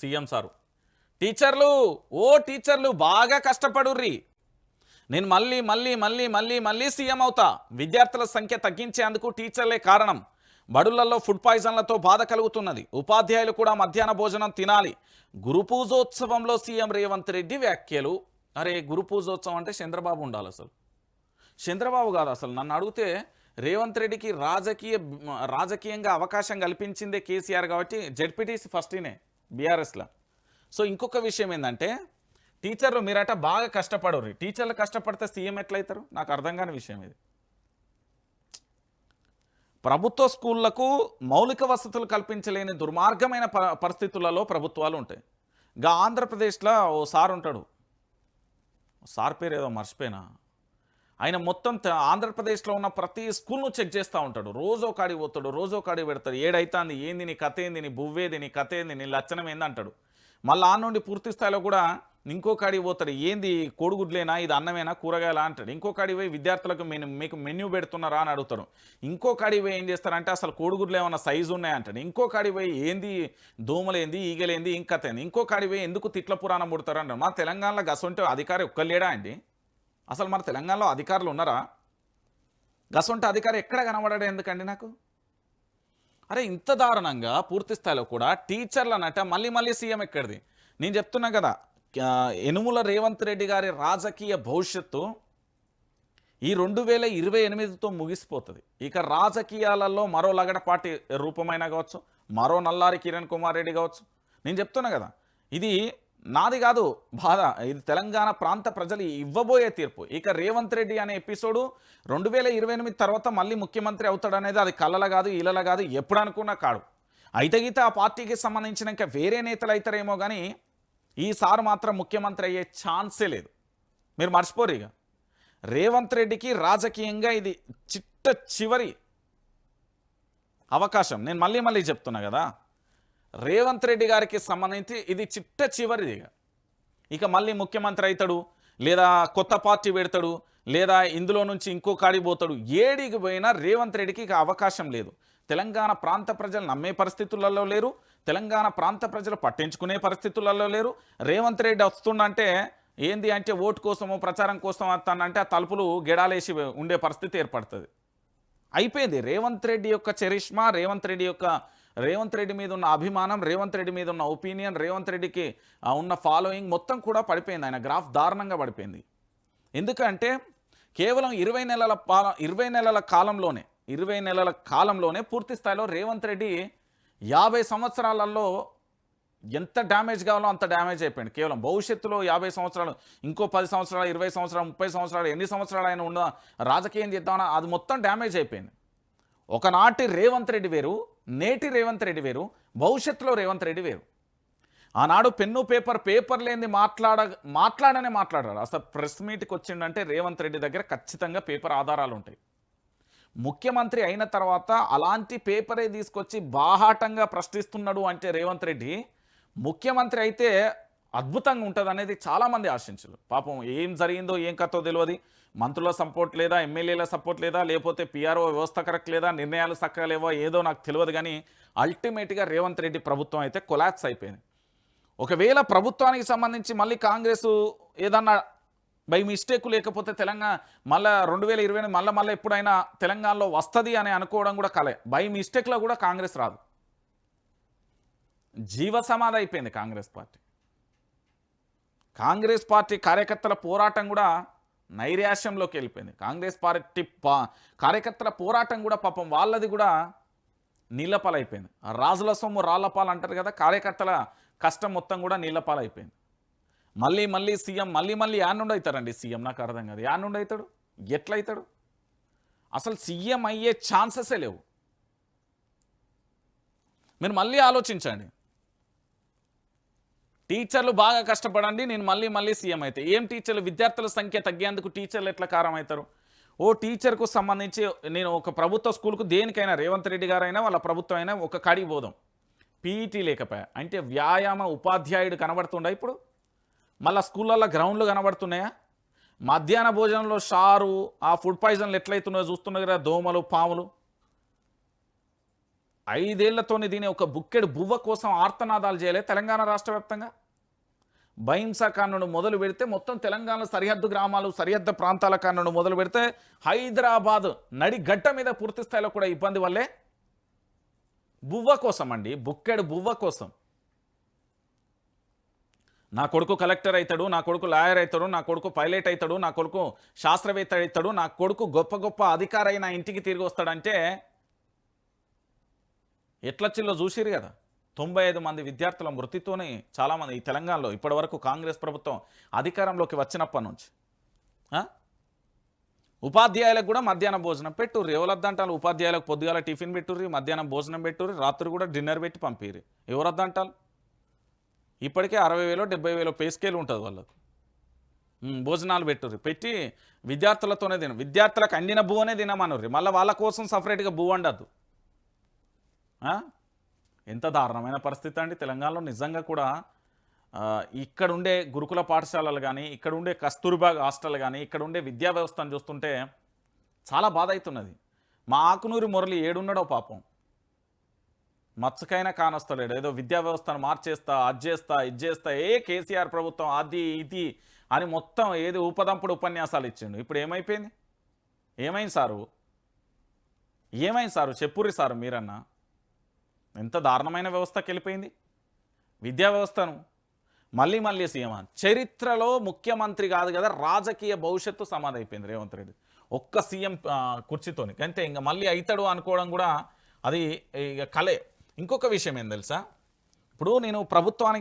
CM sir. టీచర్లు ఓ టీచర్లు బాగా కష్టపడుర్రి. నేను మళ్ళీ మళ్ళీ మళ్ళీ మళ్ళీ మళ్ళీ సీఎం అవుతా. విద్యార్థుల సంఖ్య తగ్గించేందుకు టీచర్లే కారణం. బడులలో ఫుడ్ పాయిజన్లతో బాధ కలుగుతున్నది. ఉపాధ్యాయులు కూడా మధ్యాహ్న భోజనం తినాలి. గురు పూజోత్సవంలో సీఎం రేవంత్ రెడ్డి వ్యాఖ్యలు. అరే గురు పూజోత్సవం అంటే చంద్రబాబు ఉండాలి అసలు. చంద్రబాబు కాదు అసలు. నన్ను అడిగితే రేవంత్ రెడ్డికి రాజకీయ రాజకీయంగా అవకాశం కల్పించిందే కేసీఆర్ కాబట్టి జడ్పీటీసీ ఫస్ట్నే. బీఆర్ఎస్లో. సో ఇంకొక విషయం ఏంటంటే టీచర్లు మీరట బాగా కష్టపడరు టీచర్లు కష్టపడితే సీఎం ఎట్లయితారు? నాకు అర్థం కాని విషయం ఇది. ప్రభుత్వ స్కూళ్ళకు మౌలిక వసతులు కల్పించలేని దుర్మార్గమైన ప- పరిస్థితులలో ప్రభుత్వాలు ఉంటాయి. గా ఆంధ్రప్రదేశ్లో ఓ సార్ ఉంటాడు. సార్ పేరు ఏదో మర్చిపోయినా. ఆయన మొత్తం ఆంధ్రప్రదేశ్లో ఉన్న ప్రతి స్కూల్ను చెక్ చేస్తూ ఉంటాడు. రోజో కాడి పోతాడు రోజో కాడి పెడతాడు. ఏడైతుంది ఏంది నీ కథ ఏంది నీ బువ్వేది నీ కథ ఏంది నీ లచ్చనం ఏంది అంటాడు. మళ్ళీ ఆ నుండి పూర్తి స్థాయిలో కూడా ఇంకో కాడికి పోతాడు. ఏంది కోడిగుడ్లేనా ఇది అన్నమేనా కూరగాయలా అంటాడు. ఇంకో కాడికి పోయి విద్యార్థులకు మేము మీకు మెన్యూ పెడుతున్నారా అని అడుగుతాడు. ఇంకో కాడికి పోయి ఏం చేస్తారంటే అసలు కోడిగుడ్లు ఏమైనా సైజు ఉన్నాయంటాడు ఇంకో కాడికి పోయి ఏంది దోమలేంది ఈగలేంది ఇంకతేంది. ఇంకో కాడికి పోయి ఎందుకు తిట్ల పురాణం పుడతారు అంటారు మా తెలంగాణలో గసంటే అధికారి ఒక్కలేడా అండి? అసలు మన తెలంగాణలో అధికారులు ఉన్నారా? గసొంట అధికారి ఎక్కడ కనబడాడు ఎందుకండి నాకు? అరే ఇంత దారుణంగా పూర్తి స్థాయిలో కూడా టీచర్లు అన్నట్ట మళ్ళీ మళ్ళీ సీఎం ఎక్కడిది? నేను చెప్తున్నా కదా ఆ, రేవంత్ రెడ్డి గారి రాజకీయ భవిష్యత్తు ఈ రెండు వేల ఇరవై ఎనిమిదితో ముగిసిపోతుంది. ఇక రాజకీయాలలో మరో లగడపాటి రూపమైన కావచ్చు మరో నల్లారి కిరణ్ కుమార్ రెడ్డి కావచ్చు. నేను చెప్తున్నా కదా ఇది నాది కాదు బాధ. ఇది తెలంగాణ ప్రాంత ప్రజలు ఇవ్వబోయే తీర్పు. ఇక రేవంత్ రెడ్డి అనే ఎపిసోడు రెండు వేల ఇరవై ఎనిమిది తర్వాత మళ్ళీ ముఖ్యమంత్రి అవుతాడనేది అది కళ్ళల కాదు ఇళ్ళల కాదు ఎప్పుడు అనుకున్నా కాడు. అయితే గీత ఆ పార్టీకి సంబంధించిన ఇంకా వేరే నేతలు అవుతారేమో కానీ ఈసారి మాత్రం ముఖ్యమంత్రి అయ్యే ఛాన్సే లేదు. మీరు మర్చిపోరు ఇక. రేవంత్ రెడ్డికి రాజకీయంగా ఇది చిట్ట చివరి అవకాశం. నేను మళ్ళీ మళ్ళీ చెప్తున్నా కదా. రేవంత్ రెడ్డి గారికి సంబంధించి ఇది చిట్ట చివరిది ఇక. ఇక మళ్ళీ ముఖ్యమంత్రి అవుతాడు లేదా కొత్త పార్టీ పెడతాడు లేదా ఇందులో నుంచి ఇంకో కాడిపోతాడు ఏడికి పోయినా రేవంత్ రెడ్డికి ఇక అవకాశం లేదు. తెలంగాణ ప్రాంత ప్రజలు నమ్మే పరిస్థితులలో లేరు తెలంగాణ ప్రాంత ప్రజలు పట్టించుకునే పరిస్థితులలో లేరు. రేవంత్ రెడ్డి వస్తుండంటే ఏంది అంటే ఓటు కోసమో ప్రచారం కోసం వస్తానంటే ఆ తలుపులు గెడాలేసి ఉండే పరిస్థితి ఏర్పడుతుంది. అయిపోయింది. రేవంత్ రెడ్డి యొక్క చరిష్మా రేవంత్ రెడ్డి యొక్క రేవంత్ రెడ్డి మీద ఉన్న అభిమానం రేవంత్ రెడ్డి మీద ఉన్న ఒపీనియన్ రేవంత్ రెడ్డికి ఉన్న ఫాలోయింగ్ మొత్తం కూడా పడిపోయింది. ఆయన గ్రాఫ్ దారుణంగా పడిపోయింది. ఎందుకంటే కేవలం ఇరవై నెలల పాల ఇరవై నెలల కాలంలోనే ఇరవై నెలల కాలంలోనే పూర్తి స్థాయిలో రేవంత్ రెడ్డి యాభై సంవత్సరాలలో ఎంత డ్యామేజ్ కావాలో అంత డ్యామేజ్ అయిపోయింది. కేవలం భవిష్యత్తులో యాభై సంవత్సరాలు ఇంకో పది సంవత్సరాలు ఇరవై సంవత్సరాలు ముప్పై సంవత్సరాలు ఎన్ని సంవత్సరాలు ఆయన ఉన్న రాజకీయం చేద్దామన్నా అది మొత్తం డ్యామేజ్ అయిపోయింది. ఒకనాటి రేవంత్ రెడ్డి వేరు నేటి రేవంత్ రెడ్డి వేరు భవిష్యత్తులో రేవంత్ రెడ్డి వేరు. ఆనాడు పెన్ను పేపర్ పేపర్ లేని మాట్లాడ మాట్లాడనే మాట్లాడారు. అసలు ప్రెస్ మీట్కి వచ్చిండంటే రేవంత్ రెడ్డి దగ్గర ఖచ్చితంగా పేపర్ ఆధారాలు ఉంటాయి. ముఖ్యమంత్రి అయిన తర్వాత అలాంటి పేపరే తీసుకొచ్చి బాహాటంగా ప్రశ్నిస్తున్నాడు అంటే రేవంత్ రెడ్డి. ముఖ్యమంత్రి అయితే అద్భుతంగా ఉంటుంది అనేది చాలామంది ఆశించారు. పాపం ఏం జరిగిందో ఏం కథో తెలియదు మంత్రుల సపోర్ట్ లేదా ఎమ్మెల్యేల సపోర్ట్ లేదా లేకపోతే పిఆర్ఓ వ్యవస్థ కరెక్ట్ లేదా నిర్ణయాలు చక్కగా లేవో ఏదో నాకు తెలియదు కానీ అల్టిమేట్గా రేవంత్ రెడ్డి ప్రభుత్వం అయితే కొలాప్స్ అయిపోయింది. ఒకవేళ ప్రభుత్వానికి సంబంధించి మళ్ళీ కాంగ్రెస్ ఏదన్నా బై మిస్టేక్ లేకపోతే తెలంగాణ మళ్ళీ రెండు వేల ఇరవై మళ్ళీ మళ్ళీ ఎప్పుడైనా తెలంగాణలో వస్తుంది అని అనుకోవడం కూడా కలే. బై మిస్టేక్లో కూడా కాంగ్రెస్ రాదు. జీవసమాధి అయిపోయింది కాంగ్రెస్ పార్టీ. కాంగ్రెస్ పార్టీ కార్యకర్తల పోరాటం కూడా నైరాశ్యంలోకి వెళ్ళిపోయింది. కాంగ్రెస్ పార్టీ పా కార్యకర్తల పోరాటం కూడా పాపం వాళ్ళది కూడా నీళ్ళపాలైపోయింది ఆ రాజుల సొమ్ము రాళ్ళపాలు అంటారు కదా కార్యకర్తల కష్టం మొత్తం కూడా నీళ్ళపాలైపోయింది మళ్ళీ మళ్ళీ సీఎం మళ్ళీ మళ్ళీ యా నుండి అవుతారండి సీఎం? నాకు అర్థం కాదు. యాడ్ నుండి అవుతాడు? ఎట్లయితాడు అసలు సీఎం అయ్యే ఛాన్సెసే లేవు. మీరు మళ్ళీ ఆలోచించండి. టీచర్లు బాగా కష్టపడండి నేను మళ్ళీ మళ్ళీ సీఎం అయితే. ఏం టీచర్లు? విద్యార్థుల సంఖ్య తగ్గేందుకు టీచర్లు ఎట్లా కారం అవుతారు? ఓ టీచర్కు సంబంధించి నేను ఒక ప్రభుత్వ స్కూల్కు దేనికైనా రేవంత్ రెడ్డి గారైనా వాళ్ళ ప్రభుత్వం అయినా ఒక కాడికి పోదాం. పీఈటీ లేకపోయా? అంటే వ్యాయామ ఉపాధ్యాయుడు కనబడుతుండ ఇప్పుడు? మళ్ళీ స్కూళ్ళల్లో గ్రౌండ్లు కనబడుతున్నాయా? మధ్యాహ్న భోజనంలో షారు ఆ ఫుడ్ పాయిజన్లు ఎట్లయితున్నాయో చూస్తున్నాయి కదా దోమలు పాములు. ఐదేళ్ళతోనే దీని ఒక బుక్కెడు బువ్వ కోసం ఆర్తనాదాలు చేయలే తెలంగాణ రాష్ట్ర వ్యాప్తంగా. బహింసా మొదలు పెడితే మొత్తం తెలంగాణ సరిహద్దు గ్రామాలు సరిహద్దు ప్రాంతాల కాండను మొదలు పెడితే హైదరాబాద్ నడి గడ్డ మీద పూర్తి స్థాయిలో కూడా ఇబ్బంది వల్లే. బువ్వ కోసం అండి బుక్కెడు బువ్వ కోసం. నా కొడుకు కలెక్టర్ అవుతాడు నా కొడుకు లాయర్ అవుతాడు నా కొడుకు పైలట్ అవుతాడు నా కొడుకు శాస్త్రవేత్త అవుతాడు నా కొడుకు గొప్ప గొప్ప అధికారైన ఇంటికి తిరిగి వస్తాడంటే ఎట్లచ్చిల్లో చూసిరు కదా. తొంభై ఐదు మంది విద్యార్థుల మృతితోనే చాలామంది ఈ తెలంగాణలో ఇప్పటివరకు కాంగ్రెస్ ప్రభుత్వం అధికారంలోకి వచ్చినప్పటి నుంచి. ఉపాధ్యాయులకు కూడా మధ్యాహ్నం భోజనం పెట్టుర్రి. ఎవరొద్దంటారు ఉపాధ్యాయులకు పొద్దుగాల టిఫిన్ పెట్టుర్రి మధ్యాహ్నం భోజనం పెట్టుర్రి రాత్రి కూడా డిన్నర్ పెట్టి పంపిర్రి. ఎవరొద్దంటారు ఇప్పటికే అరవై వేలో డెబ్బై వేలో పే స్కేల్ ఉంటుంది వాళ్ళకు. భోజనాలు పెట్టుర్రి. పెట్టి విద్యార్థులతోనే తిన విద్యార్థులకు అందిన బువ్వనే తినమనుర్రి. మళ్ళీ వాళ్ళ కోసం సపరేట్గా భూ వండద్దు. ఎంత దారుణమైన పరిస్థితి అండి. తెలంగాణలో నిజంగా కూడా ఇక్కడ ఉండే గురుకుల పాఠశాలలు కానీ ఇక్కడ ఉండే కస్తూర్బా హాస్టల్ కానీ ఇక్కడ ఉండే విద్యా వ్యవస్థను చూస్తుంటే చాలా బాధ అవుతున్నది మా ఆకునూరి మురళి ఏడున్నాడో పాపం. మచ్చకైనా కానొస్తలేడు. ఏదో విద్యా వ్యవస్థను మార్చేస్తా అది చేస్తా ఇది చేస్తా ఏ కేసీఆర్ ప్రభుత్వం అది ఇది అని మొత్తం ఏది ఉపదంపుడు ఉపన్యాసాలు ఇచ్చిండు. ఇప్పుడు ఏమైపోయింది? ఏమైంది సారు? ఏమైంది సారు? చెప్పుర్రి సారు మీరన్నా? ఎంత దారుణమైన వ్యవస్థకి వెళ్ళిపోయింది విద్యా వ్యవస్థను. మళ్ళీ మళ్ళీ సీఎం చరిత్రలో ముఖ్యమంత్రి కాదు కదా రాజకీయ భవిష్యత్తు సమాధి అయిపోయింది రేవంత్ రెడ్డి. ఒక్క సీఎం కుర్చీతోని. అంతే ఇంకా మళ్ళీ అవుతాడు అనుకోవడం కూడా అది ఇక కలే. ఇంకొక విషయం ఏం తెలుసా? ఇప్పుడు నేను ప్రభుత్వానికి